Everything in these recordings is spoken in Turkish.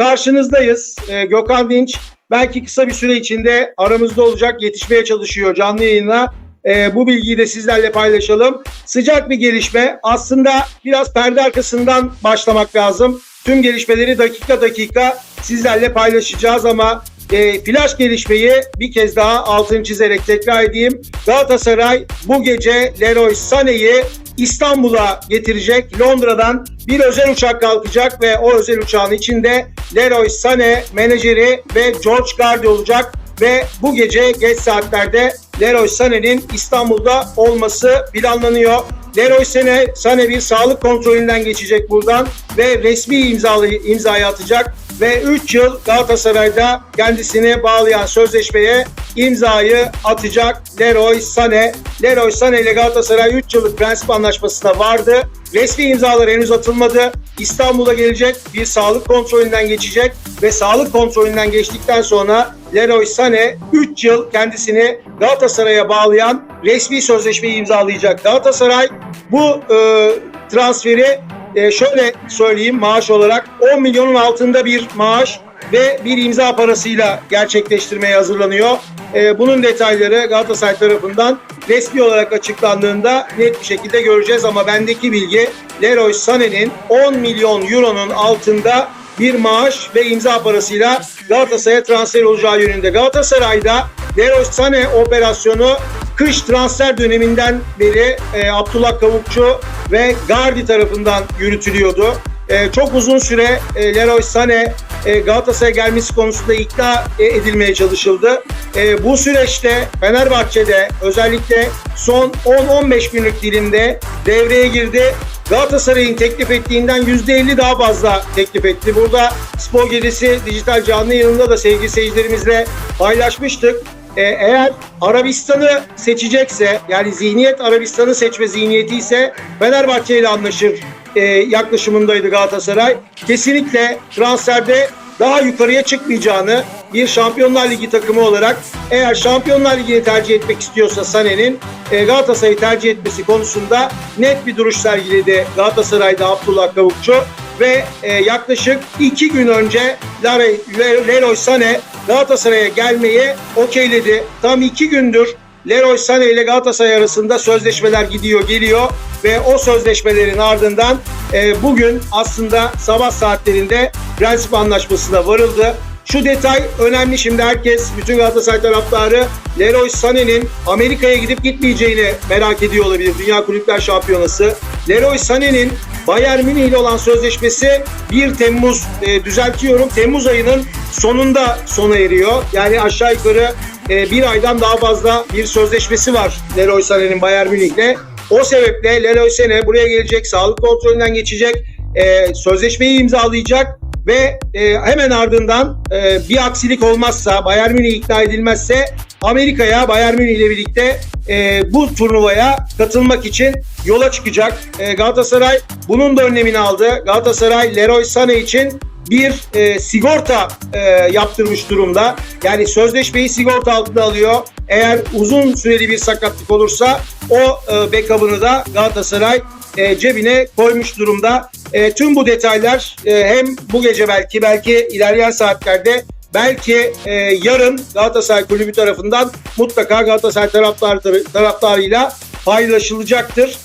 karşınızdayız. Ee, Gökhan Dinç belki kısa bir süre içinde aramızda olacak, yetişmeye çalışıyor canlı yayına. Ee, bu bilgiyi de sizlerle paylaşalım. Sıcak bir gelişme. Aslında biraz perde arkasından başlamak lazım. Tüm gelişmeleri dakika dakika sizlerle paylaşacağız ama e, flash gelişmeyi bir kez daha altını çizerek tekrar edeyim. Galatasaray bu gece Leroy Sané'yi İstanbul'a getirecek. Londra'dan bir özel uçak kalkacak ve o özel uçağın içinde Leroy Sané menajeri ve George Gardi olacak ve bu gece geç saatlerde Leroy Sané'nin İstanbul'da olması planlanıyor. Leroy Sané, Sané bir sağlık kontrolünden geçecek buradan ve resmi imzalı, imzayı atacak ve 3 yıl Galatasaray'da kendisini bağlayan sözleşmeye imzayı atacak Leroy Sané. Leroy Sané ile Galatasaray 3 yıllık prensip anlaşmasına vardı. Resmi imzalar henüz atılmadı. İstanbul'a gelecek, bir sağlık kontrolünden geçecek ve sağlık kontrolünden geçtikten sonra Leroy Sané 3 yıl kendisini Galatasaray'a bağlayan resmi sözleşmeyi imzalayacak. Galatasaray bu e, transferi e, şöyle söyleyeyim maaş olarak 10 milyonun altında bir maaş ve bir imza parasıyla gerçekleştirmeye hazırlanıyor. E, bunun detayları Galatasaray tarafından resmi olarak açıklandığında net bir şekilde göreceğiz ama bendeki bilgi Leroy Sané'nin 10 milyon euronun altında bir maaş ve imza parasıyla Galatasaray'a transfer olacağı yönünde. Galatasaray'da Leroy Sané operasyonu kış transfer döneminden beri e, Abdullah Kavukçu ve Gardi tarafından yürütülüyordu. E, çok uzun süre e, Leroy Sané e, Galatasaray'a gelmesi konusunda ikna e, edilmeye çalışıldı. E, bu süreçte Fenerbahçe'de özellikle son 10-15 günlük dilimde devreye girdi. Galatasaray'ın teklif ettiğinden %50 daha fazla teklif etti. Burada Spor Gecesi dijital canlı yayınında da sevgili seyircilerimizle paylaşmıştık. Ee, eğer Arabistan'ı seçecekse yani zihniyet Arabistan'ı seçme zihniyeti ise Fenerbahçe ile anlaşır e, yaklaşımındaydı Galatasaray. Kesinlikle transferde daha yukarıya çıkmayacağını bir Şampiyonlar Ligi takımı olarak eğer Şampiyonlar Ligi'ni tercih etmek istiyorsa Sané'nin e, Galatasaray'ı tercih etmesi konusunda net bir duruş sergiledi Galatasaray'da Abdullah Kavukçu ve e, yaklaşık iki gün önce Leroy, Sané Galatasaray'a gelmeye okeyledi. Tam iki gündür Leroy Sané ile Galatasaray arasında sözleşmeler gidiyor geliyor ve o sözleşmelerin ardından e, bugün aslında sabah saatlerinde prensip anlaşmasına varıldı. Şu detay önemli şimdi herkes, bütün Galatasaray taraftarı Leroy Sané'nin Amerika'ya gidip gitmeyeceğini merak ediyor olabilir. Dünya Kulüpler Şampiyonası. Leroy Sané'nin Bayern Münih ile olan sözleşmesi 1 Temmuz e, düzeltiyorum. Temmuz ayının sonunda sona eriyor. Yani aşağı yukarı e, bir aydan daha fazla bir sözleşmesi var Leroy Sané'nin Bayern Münih'le. O sebeple Leroy Sané buraya gelecek, sağlık kontrolünden geçecek, e, sözleşmeyi imzalayacak ve e, hemen ardından e, bir aksilik olmazsa, Bayern Münih ikna edilmezse Amerika'ya Bayern Münih ile birlikte e, bu turnuvaya katılmak için yola çıkacak. E, Galatasaray bunun da önlemini aldı. Galatasaray Leroy Sané için bir e, sigorta e, yaptırmış durumda. Yani sözleşmeyi sigorta altına alıyor. Eğer uzun süreli bir sakatlık olursa o e, backup'ını da Galatasaray e, cebine koymuş durumda. E, tüm bu detaylar e, hem bu gece belki belki ilerleyen saatlerde belki e, yarın Galatasaray Kulübü tarafından mutlaka Galatasaray taraftarı, taraftarıyla paylaşılacaktır.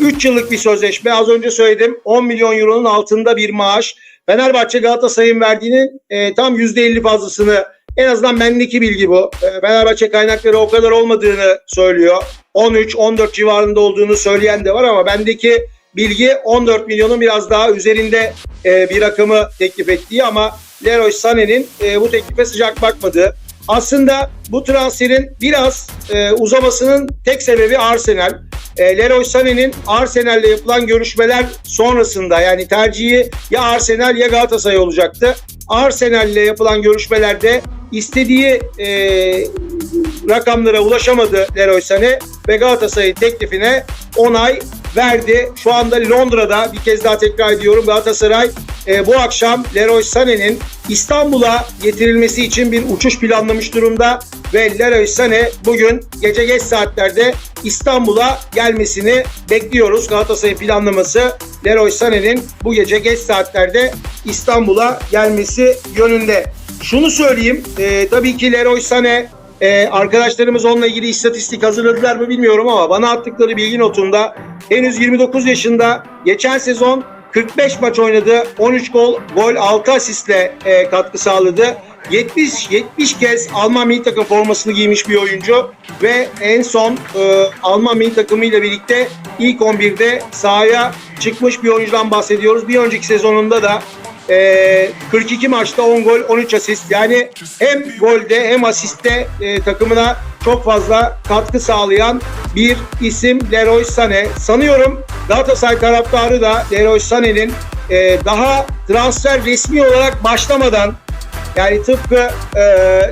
3 yıllık bir sözleşme az önce söyledim 10 milyon euronun altında bir maaş. Fenerbahçe Galatasaray'ın verdiğinin e, tam %50 fazlasını en azından bendeki bilgi bu. E, Fenerbahçe kaynakları o kadar olmadığını söylüyor. 13-14 civarında olduğunu söyleyen de var ama bendeki bilgi 14 milyonun biraz daha üzerinde e, bir rakamı teklif ettiği ama Leroy Sané'nin e, bu teklife sıcak bakmadığı. Aslında bu transferin biraz e, uzamasının tek sebebi Arsenal. E, Leroy Sané'nin Arsenal'le yapılan görüşmeler sonrasında yani tercihi ya Arsenal ya Galatasaray olacaktı. Arsenal'le yapılan görüşmelerde istediği e, rakamlara ulaşamadı Leroy Sané ve Galatasaray'ın teklifine onay verdi. Şu anda Londra'da bir kez daha tekrar ediyorum Galatasaray e, bu akşam Leroy Sané'nin İstanbul'a getirilmesi için bir uçuş planlamış durumda ve Leroy Sané bugün gece geç saatlerde İstanbul'a gelmesini bekliyoruz. Galatasaray planlaması Leroy Sané'nin bu gece geç saatlerde İstanbul'a gelmesi yönünde. Şunu söyleyeyim, e, tabii ki Leroy Sané e, arkadaşlarımız onunla ilgili istatistik hazırladılar mı bilmiyorum ama bana attıkları bilgi notunda henüz 29 yaşında geçen sezon 45 maç oynadı. 13 gol, gol 6 asistle e, katkı sağladı. 70 70 kez Alman milli takım formasını giymiş bir oyuncu ve en son e, Alman milli takımı ile birlikte ilk 11'de sahaya çıkmış bir oyuncudan bahsediyoruz. Bir önceki sezonunda da e, 42 maçta 10 gol 13 asist yani hem golde hem asiste e, takımına çok fazla katkı sağlayan bir isim Leroy Sané. Sanıyorum Galatasaray taraftarı da Leroy Sané'nin e, daha transfer resmi olarak başlamadan yani tıpkı e,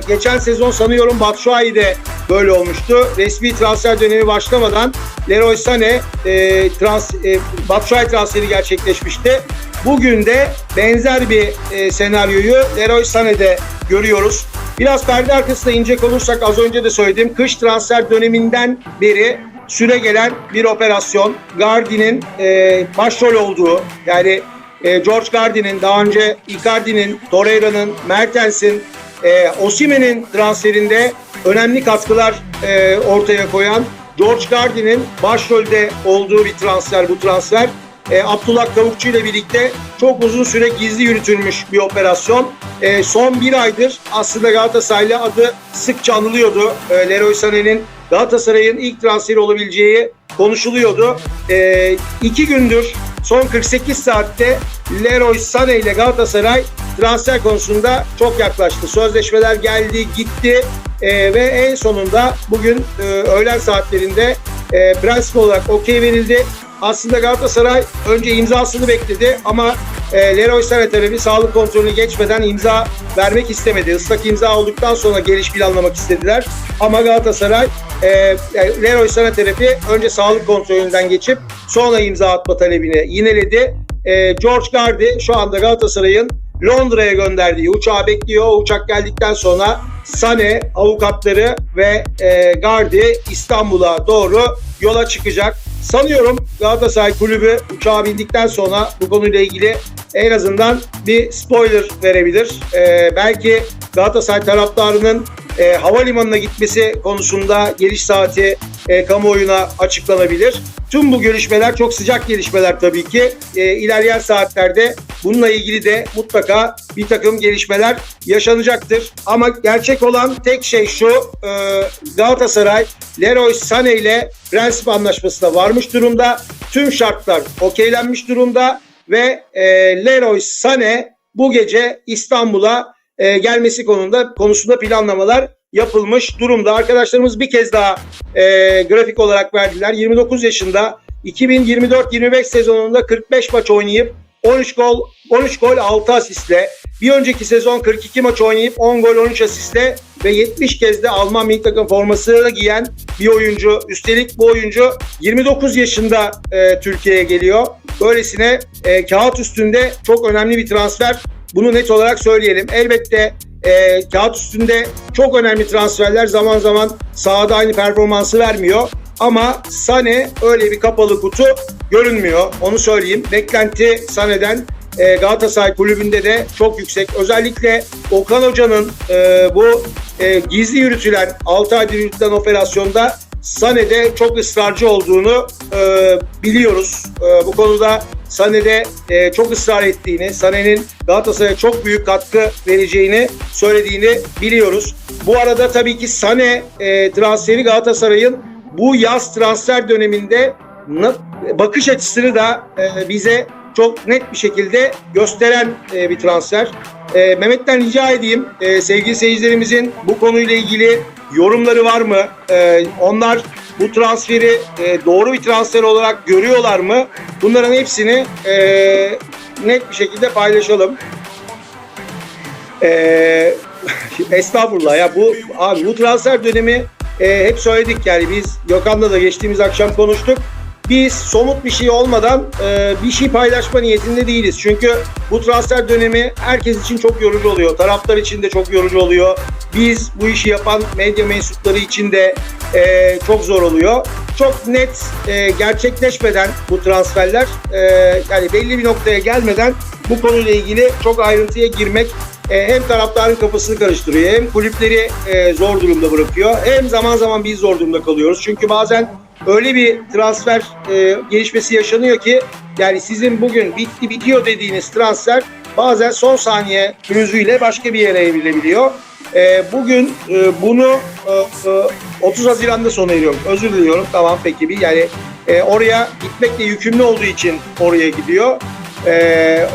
geçen sezon sanıyorum Batshuayi'de böyle olmuştu. Resmi transfer dönemi başlamadan Leroy Sané e, trans, e, Batshuayi transferi gerçekleşmişti. Bugün de benzer bir e, senaryoyu Leroy Sané'de görüyoruz. Biraz perde arkasına inecek olursak az önce de söyledim. Kış transfer döneminden beri süre gelen bir operasyon. Gardi'nin e, başrol olduğu yani e, George Gardi'nin daha önce Icardi'nin, Torreira'nın, Mertens'in, e, Osimen'in transferinde önemli katkılar e, ortaya koyan George Gardi'nin başrolde olduğu bir transfer bu transfer. E, Abdullah Kavukçu ile birlikte çok uzun süre gizli yürütülmüş bir operasyon. E, son bir aydır aslında Galatasaray'la adı sıkça anılıyordu. E, Leroy Sané'nin Galatasaray'ın ilk transferi olabileceği konuşuluyordu. E, iki gündür son 48 saatte Leroy Sané ile Galatasaray transfer konusunda çok yaklaştı. Sözleşmeler geldi gitti e, ve en sonunda bugün e, öğlen saatlerinde e, prensip olarak okey verildi. Aslında Galatasaray önce imzasını bekledi ama e, Leroy Sané tarafı sağlık kontrolünü geçmeden imza vermek istemedi. Islak imza olduktan sonra geliş planlamak istediler. Ama Galatasaray e, Leroy Sané tarafı önce sağlık kontrolünden geçip sonra imza atma talebini yineledi. E, George Gardi şu anda Galatasaray'ın Londra'ya gönderdiği uçağı bekliyor. Uçak geldikten sonra Sane, avukatları ve e, Gardi İstanbul'a doğru yola çıkacak. Sanıyorum Galatasaray kulübü uçağa bindikten sonra bu konuyla ilgili en azından bir spoiler verebilir. E, belki Galatasaray taraftarının e, havalimanına gitmesi konusunda geliş saati e, kamuoyuna açıklanabilir. Tüm bu görüşmeler çok sıcak gelişmeler tabii ki. E, ilerleyen saatlerde bununla ilgili de mutlaka bir takım gelişmeler yaşanacaktır. Ama gerçek olan tek şey şu e, Galatasaray Leroy Sané ile prensip anlaşmasına varmış durumda. Tüm şartlar okeylenmiş durumda ve e, Leroy Sané bu gece İstanbul'a e, gelmesi konusunda konusunda planlamalar yapılmış durumda. Arkadaşlarımız bir kez daha e, grafik olarak verdiler. 29 yaşında 2024-25 sezonunda 45 maç oynayıp 13 gol 13 gol 6 asistle bir önceki sezon 42 maç oynayıp 10 gol 13 asistle ve 70 kez de Alman milli takım formasını giyen bir oyuncu. Üstelik bu oyuncu 29 yaşında e, Türkiye'ye geliyor. Böylesine e, kağıt üstünde çok önemli bir transfer. Bunu net olarak söyleyelim. Elbette e, kağıt üstünde çok önemli transferler zaman zaman sahada aynı performansı vermiyor. Ama Sane öyle bir kapalı kutu görünmüyor. Onu söyleyeyim. Beklenti Sane'den e, Galatasaray kulübünde de çok yüksek. Özellikle Okan Hoca'nın e, bu e, gizli yürütülen 6 aydır yürütülen operasyonda Sane'de çok ısrarcı olduğunu e, biliyoruz. E, bu konuda Sane'de e, çok ısrar ettiğini, Sane'nin Galatasaray'a çok büyük katkı vereceğini söylediğini biliyoruz. Bu arada tabii ki Sane e, transferi Galatasaray'ın bu yaz transfer döneminde bakış açısını da e, bize çok net bir şekilde gösteren e, bir transfer. E, Mehmet'ten rica edeyim e, sevgili seyircilerimizin bu konuyla ilgili yorumları var mı? E, onlar bu transferi e, doğru bir transfer olarak görüyorlar mı? Bunların hepsini e, net bir şekilde paylaşalım. E, estağfurullah ya bu abi bu transfer dönemi e, hep söyledik yani biz Gökhan'la da geçtiğimiz akşam konuştuk. Biz somut bir şey olmadan e, bir şey paylaşma niyetinde değiliz. Çünkü bu transfer dönemi herkes için çok yorucu oluyor. Taraftar için de çok yorucu oluyor. Biz bu işi yapan medya mensupları için de e, çok zor oluyor. Çok net e, gerçekleşmeden bu transferler e, yani belli bir noktaya gelmeden bu konuyla ilgili çok ayrıntıya girmek e, hem taraftarın kafasını karıştırıyor hem kulüpleri e, zor durumda bırakıyor. Hem zaman zaman biz zor durumda kalıyoruz. Çünkü bazen öyle bir transfer e, gelişmesi yaşanıyor ki yani sizin bugün bitti bitiyor dediğiniz transfer bazen son saniye pürüzüyle başka bir yere evrilebiliyor. Bugün bunu e, e, 30 Haziran'da sona eriyorum. Özür diliyorum. Tamam peki bir yani e, oraya gitmekle yükümlü olduğu için oraya gidiyor.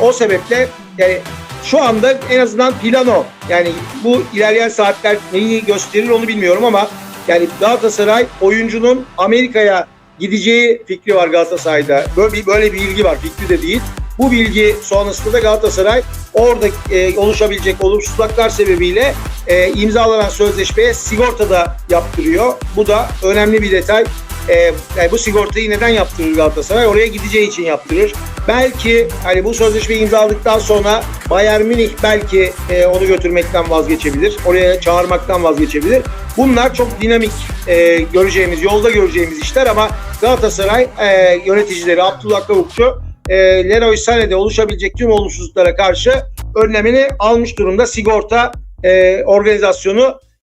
O sebeple yani şu anda en azından plano yani bu ilerleyen saatler neyi gösterir onu bilmiyorum ama yani Galatasaray oyuncunun Amerika'ya gideceği fikri var Galatasaray'da. Böyle bir, böyle bir bilgi var. Fikri de değil. Bu bilgi sonrasında da Galatasaray orada e, oluşabilecek olumsuzluklar sebebiyle e, imzalanan sözleşmeye sigorta da yaptırıyor. Bu da önemli bir detay. E, yani bu sigortayı neden yaptırır Galatasaray? Oraya gideceği için yaptırır. Belki hani bu sözleşmeyi imzaladıktan sonra Bayern Münih belki e, onu götürmekten vazgeçebilir. Oraya çağırmaktan vazgeçebilir. Bunlar çok dinamik e, göreceğimiz, yolda göreceğimiz işler ama Galatasaray e, yöneticileri Abdullah Kavukçu e, Leroy Sané'de oluşabilecek tüm olumsuzluklara karşı önlemini almış durumda. Sigorta e, organizasyonu